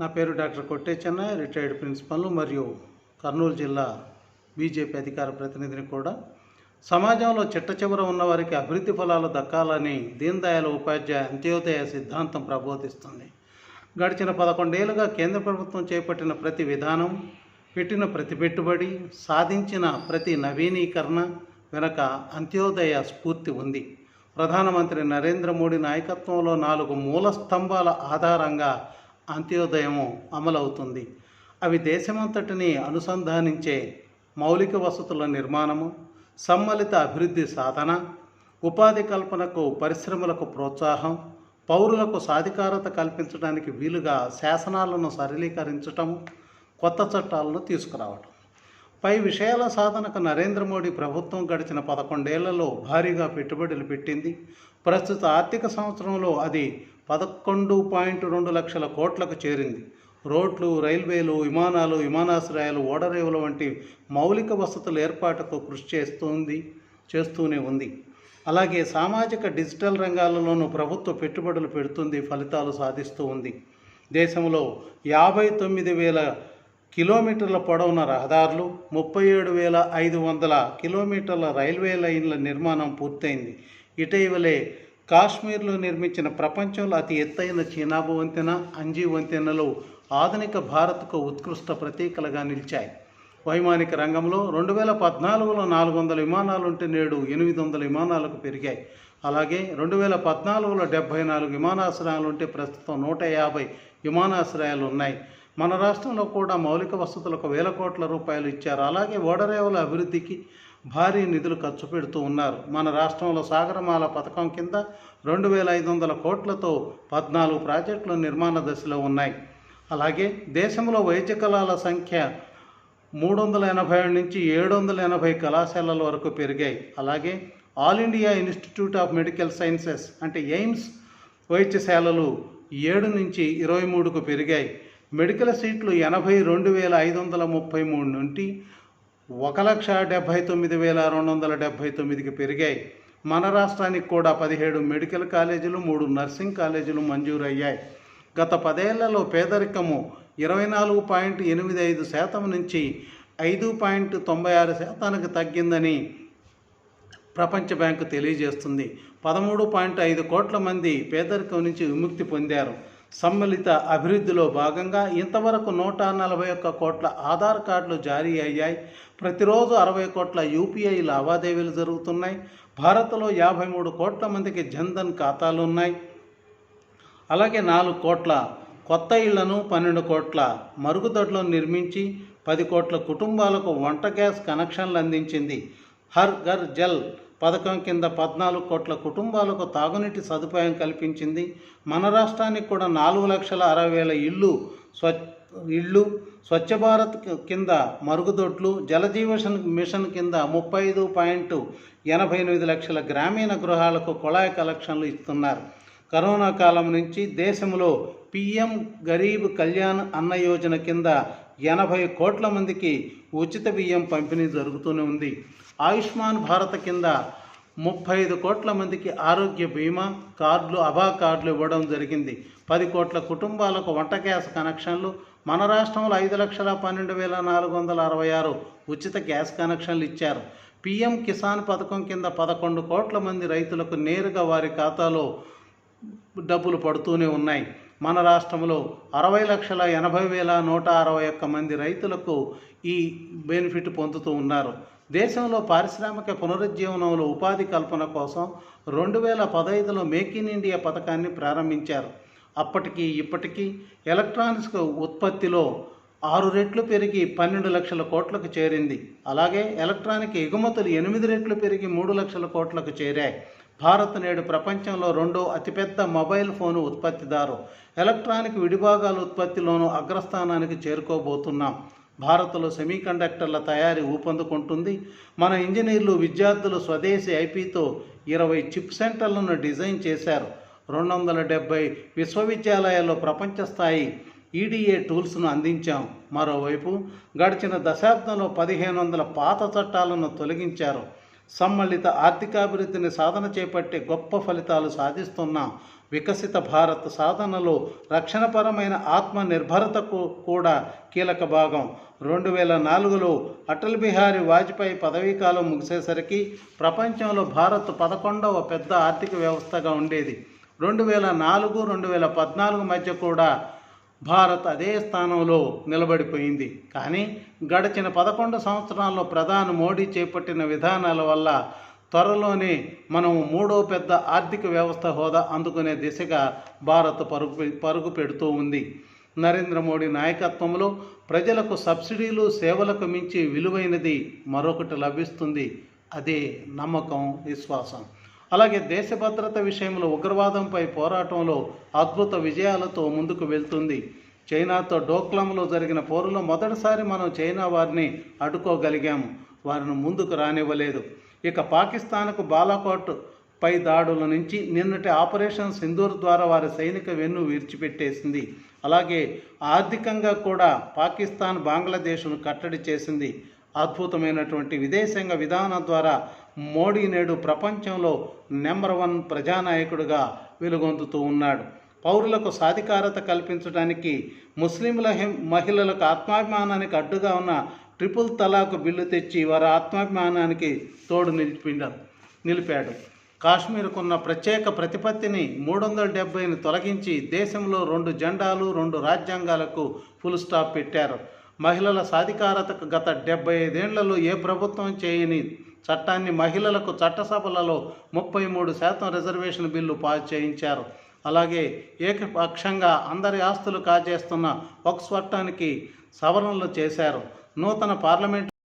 నా పేరు డాక్టర్ కొట్టే చెన్నై రిటైర్డ్ ప్రిన్సిపల్ మరియు కర్నూలు జిల్లా బీజేపీ అధికార ప్రతినిధిని కూడా. సమాజంలో చిట్ట చివర ఉన్న వారికి అభివృద్ధి ఫలాలు దక్కాలని దీన్ దయాళ్ ఉపాధ్యాయ అంత్యోదయ సిద్ధాంతం ప్రబోధిస్తుంది. గడిచిన పదకొండేళ్ళుగా కేంద్ర ప్రభుత్వం చేపట్టిన ప్రతి విధానం పెట్టిన ప్రతి పెట్టుబడి సాధించిన ప్రతి నవీనీకరణ వెనక అంత్యోదయ స్ఫూర్తి ఉంది. ప్రధానమంత్రి నరేంద్ర మోడీ నాయకత్వంలో నాలుగు మూల స్తంభాల ఆధారంగా అంత్యోదయము అమలవుతుంది. అవి దేశమంతటిని అనుసంధానించే మౌలిక వసతుల నిర్మాణము సమ్మలిత అభివృద్ధి సాధన ఉపాధి కల్పనకు పరిశ్రమలకు ప్రోత్సాహం పౌరులకు సాధికారత కల్పించడానికి వీలుగా శాసనాలను సరళీకరించటం కొత్త చట్టాలను తీసుకురావటం. పై విషయాల సాధనకు నరేంద్ర మోడీ ప్రభుత్వం గడిచిన పదకొండేళ్ళలో భారీగా పెట్టుబడులు పెట్టింది. ప్రస్తుత ఆర్థిక సంవత్సరంలో అది పదకొండు పాయింట్ రెండు లక్షల కోట్లకు చేరింది. రోడ్లు రైల్వేలు విమానాలు విమానాశ్రయాలు ఓడరేవులు వంటి మౌలిక వసతుల ఏర్పాటుకు కృషి చేస్తుంది చేస్తూనే ఉంది. అలాగే సామాజిక డిజిటల్ రంగాలలోనూ ప్రభుత్వ పెట్టుబడులు పెడుతుంది ఫలితాలు సాధిస్తూ ఉంది. దేశంలో యాభై తొమ్మిది వేల కిలోమీటర్ల పొడవున రహదారులు ముప్పై ఏడు వేల ఐదు వందల కిలోమీటర్ల రైల్వే లైన్ల నిర్మాణం పూర్తయింది. ఇటీవలే కాశ్మీర్లో నిర్మించిన ప్రపంచంలో అతి ఎత్తైన చీనాబు వంతెన అంజీ వంతెనలు ఆధునిక భారత్కు ఉత్కృష్ట ప్రతీకలుగా నిలిచాయి. వైమానిక రంగంలో రెండు వేల పద్నాలుగులో నాలుగు వందల విమానాలు ఉంటే నేడు ఎనిమిది వందల విమానాలకు పెరిగాయి. అలాగే రెండు వేల పద్నాలుగులో డెబ్బై నాలుగు విమానాశ్రయాలు ఉంటే ప్రస్తుతం నూట యాభై విమానాశ్రయాలు ఉన్నాయి మన రాష్ట్రంలో కూడా మౌలిక వసతులకు వేల కోట్ల రూపాయలు ఇచ్చారు. అలాగే ఓడరేవుల అభివృద్ధికి భారీ నిధులు ఖర్చు పెడుతూ ఉన్నారు. మన రాష్ట్రంలో సాగరమాల పథకం కింద రెండు వేల ఐదు వందల కోట్లతో పద్నాలుగు ప్రాజెక్టులు నిర్మాణ దశలో ఉన్నాయి. అలాగే దేశంలో వైద్య కళాల సంఖ్య మూడు వందల ఎనభై నుంచి ఏడు వందల ఎనభై కళాశాలల వరకు పెరిగాయి. అలాగే all India institute of medical sciences అంటే ఎయిమ్స్ వైద్యశాలలు ఏడు నుంచి ఇరవై మూడుకు పెరిగాయి. మెడికల్ సీట్లు ఎనభై రెండు వేల ఐదు వందల ముప్పై మూడు నుండి ఒక లక్ష డెబ్భై తొమ్మిది వేల రెండు వందల డెబ్భై తొమ్మిదికి పెరిగాయి మన రాష్ట్రానికి కూడా పదిహేడు మెడికల్ కాలేజీలు మూడు నర్సింగ్ కాలేజీలు మంజూరయ్యాయి. గత పదేళ్ళలో పేదరికము ఇరవై నాలుగు పాయింట్ ఎనిమిది ఐదు శాతం నుంచి ఐదు పాయింట్ తొంభై ఆరు శాతానికి తగ్గిందని ప్రపంచ బ్యాంకు తెలియజేస్తుంది. పదమూడు పాయింట్ ఐదు కోట్ల మంది పేదరికం నుంచి విముక్తి పొందారు. సమ్మిళిత అభివృద్ధిలో భాగంగా ఇంతవరకు నూట నలభై ఒక్క కోట్ల ఆధార్ కార్డులు జారీ అయ్యాయి. ప్రతిరోజు అరవై కోట్ల యూపీఐ లావాదేవీలు జరుగుతున్నాయి. భారత్లో యాభై మూడు కోట్ల మందికి జన్ధన్ ఖాతాలు ఉన్నాయి. అలాగే నాలుగు కోట్ల కొత్త ఇళ్ళను పన్నెండు కోట్ల మరుగుదొడ్లను నిర్మించి పది కోట్ల కుటుంబాలకు వంట గ్యాస్ కనెక్షన్లు అందించింది. హర్ ఘర్ జల్ పథకం కింద పద్నాలుగు కోట్ల కుటుంబాలకు తాగునీటి సదుపాయం కల్పించింది. మన రాష్ట్రానికి కూడా నాలుగు లక్షల అరవై వేల ఇళ్ళు స్వ ఇళ్ళు స్వచ్ఛ భారత్ కింద మరుగుదొడ్లు జలజీవన్ మిషన్ కింద ముప్పై ఐదు పాయింట్ ఎనభై ఎనిమిది లక్షల గ్రామీణ గృహాలకు కుళాయి కలెక్షన్లు ఇస్తున్నారు. కరోనా కాలం నుంచి దేశంలో పిఎం గరీబ్ కళ్యాణ్ అన్న యోజన కింద ఎనభై కోట్ల మందికి ఉచిత బియ్యం పంపిణీ జరుగుతూనే ఉంది. ఆయుష్మాన్ భారత్ కింద ముప్పై ఐదు కోట్ల మందికి ఆరోగ్య బీమా కార్డులు అభా కార్డులు ఇవ్వడం జరిగింది. పది కోట్ల కుటుంబాలకు వంట గ్యాస్ కనెక్షన్లు మన రాష్ట్రంలో ఐదు లక్షల పన్నెండు వేల నాలుగు వందల అరవై ఆరు ఉచిత గ్యాస్ కనెక్షన్లు ఇచ్చారు. పిఎం కిసాన్ పథకం కింద పదకొండు కోట్ల మంది రైతులకు నేరుగా వారి ఖాతాలో డబ్బులు పడుతూనే ఉన్నాయి. మన రాష్ట్రంలో అరవై లక్షల ఎనభై వేల నూట అరవై ఒక్క మంది రైతులకు ఈ బెనిఫిట్ పొందుతూ ఉన్నారు. దేశంలో పారిశ్రామిక పునరుజ్జీవనంలో ఉపాధి కల్పన కోసం రెండు వేల పదహైదులో మేక్ ఇన్ ఇండియా పథకాన్ని ప్రారంభించారు. అప్పటికి ఇప్పటికీ ఎలక్ట్రానిక్స్ ఉత్పత్తిలో ఆరు రెట్లు పెరిగి పన్నెండు లక్షల కోట్లకు చేరింది. అలాగే ఎలక్ట్రానిక్ ఎగుమతులు ఎనిమిది రెట్లు పెరిగి మూడు లక్షల కోట్లకు చేరాయి. భారత్ నేడు ప్రపంచంలో రెండో అతిపెద్ద మొబైల్ ఫోను ఉత్పత్తిదారు. ఎలక్ట్రానిక్ విడిభాగాల ఉత్పత్తిలోనూ అగ్రస్థానానికి చేరుకోబోతున్నాం. భారత్లో సెమీకండక్టర్ల తయారీ ఊపందుకుంటుంది. మన ఇంజనీర్లు విద్యార్థులు స్వదేశీ ఐపీతో ఇరవై చిప్ సెంటర్లను డిజైన్ చేశారు. రెండు వందల డెబ్బై విశ్వవిద్యాలయాల్లో ప్రపంచ స్థాయి ఈడీఏ టూల్స్ను అందించాం. మరోవైపు గడిచిన దశాబ్దంలో పదిహేను వందల పాత చట్టాలను తొలగించారు. సమ్మళిత ఆర్థికాభివృద్ధిని సాధన చేపట్టే గొప్ప ఫలితాలు సాధిస్తున్న వికసిత భారత్ సాధనలో రక్షణపరమైన ఆత్మనిర్భరతకు కూడా కీలక భాగం. రెండు వేల నాలుగులో అటల్ బిహారీ వాజ్పేయి పదవీకాలం ముగిసేసరికి ప్రపంచంలో భారత్ పదకొండవ పెద్ద ఆర్థిక వ్యవస్థగా ఉండేది. రెండు వేల నాలుగు రెండు వేల పద్నాలుగు మధ్య కూడా భారత్ అదే స్థానంలో నిలబడిపోయింది. కానీ గడిచిన పదకొండు సంవత్సరాల్లో ప్రధాని మోడీ చేపట్టిన విధానాల వల్ల త్వరలోనే మనం మూడో పెద్ద ఆర్థిక వ్యవస్థ హోదా అందుకునే దిశగా భారత్ పరుగు పరుగు పెడుతూ ఉంది. నరేంద్ర మోడీ నాయకత్వంలో ప్రజలకు సబ్సిడీలు సేవలకు మించి విలువైనది మరొకటి లభిస్తుంది. అదే నమ్మకం విశ్వాసం. అలాగే దేశ భద్రత విషయంలో ఉగ్రవాదంపై పోరాటంలో అద్భుత విజయాలతో ముందుకు వెళ్తుంది. చైనాతో డోక్లంలో జరిగిన పోరులో మొదటిసారి మనం చైనా వారిని అడ్డుకోగలిగాము. వారిని ముందుకు రానివ్వలేదు. ఇక పాకిస్తాన్కు బాలాకోట్ పై దాడుల నుంచి నిన్నటి ఆపరేషన్ సింధూర్ ద్వారా వారి సైనిక వెన్ను విరిచిపెట్టేసింది అలాగే ఆర్థికంగా కూడా పాకిస్తాన్ బంగ్లాదేశ్ను కట్టడి చేసింది. అద్భుతమైనటువంటి విదేశాంగ విధానం ద్వారా మోడీ నేడు ప్రపంచంలో నెంబర్ వన్ ప్రజానాయకుడిగా వెలుగొందుతూ ఉన్నాడు. పౌరులకు సాధికారత కల్పించడానికి ముస్లింల మహిళలకు ఆత్మాభిమానానికి అడ్డుగా ఉన్న ట్రిపుల్ తలాక్ బిల్లు తెచ్చి వారి ఆత్మాభిమానానికి తోడు నిలిపిండారు నిలిపాడు. కాశ్మీర్కున్న ప్రత్యేక ప్రతిపత్తిని మూడు వందల డెబ్బైని తొలగించి దేశంలో రెండు జెండాలు రెండు రాజ్యాంగాలకు ఫుల్ స్టాప్ పెట్టారు. మహిళల సాధికారతకు గత డెబ్బై ఐదేళ్ళలో ఏ ప్రభుత్వం చేయని చట్టాన్ని మహిళలకు చట్టసభలలో ముప్పై మూడు శాతం రిజర్వేషన్ బిల్లు పాస్ చేయించారు. అలాగే ఏకపక్షంగా అందరి ఆస్తులు కాజేస్తున్న ఒక చట్టానికి సవరణలు చేశారు. నూతన పార్లమెంట్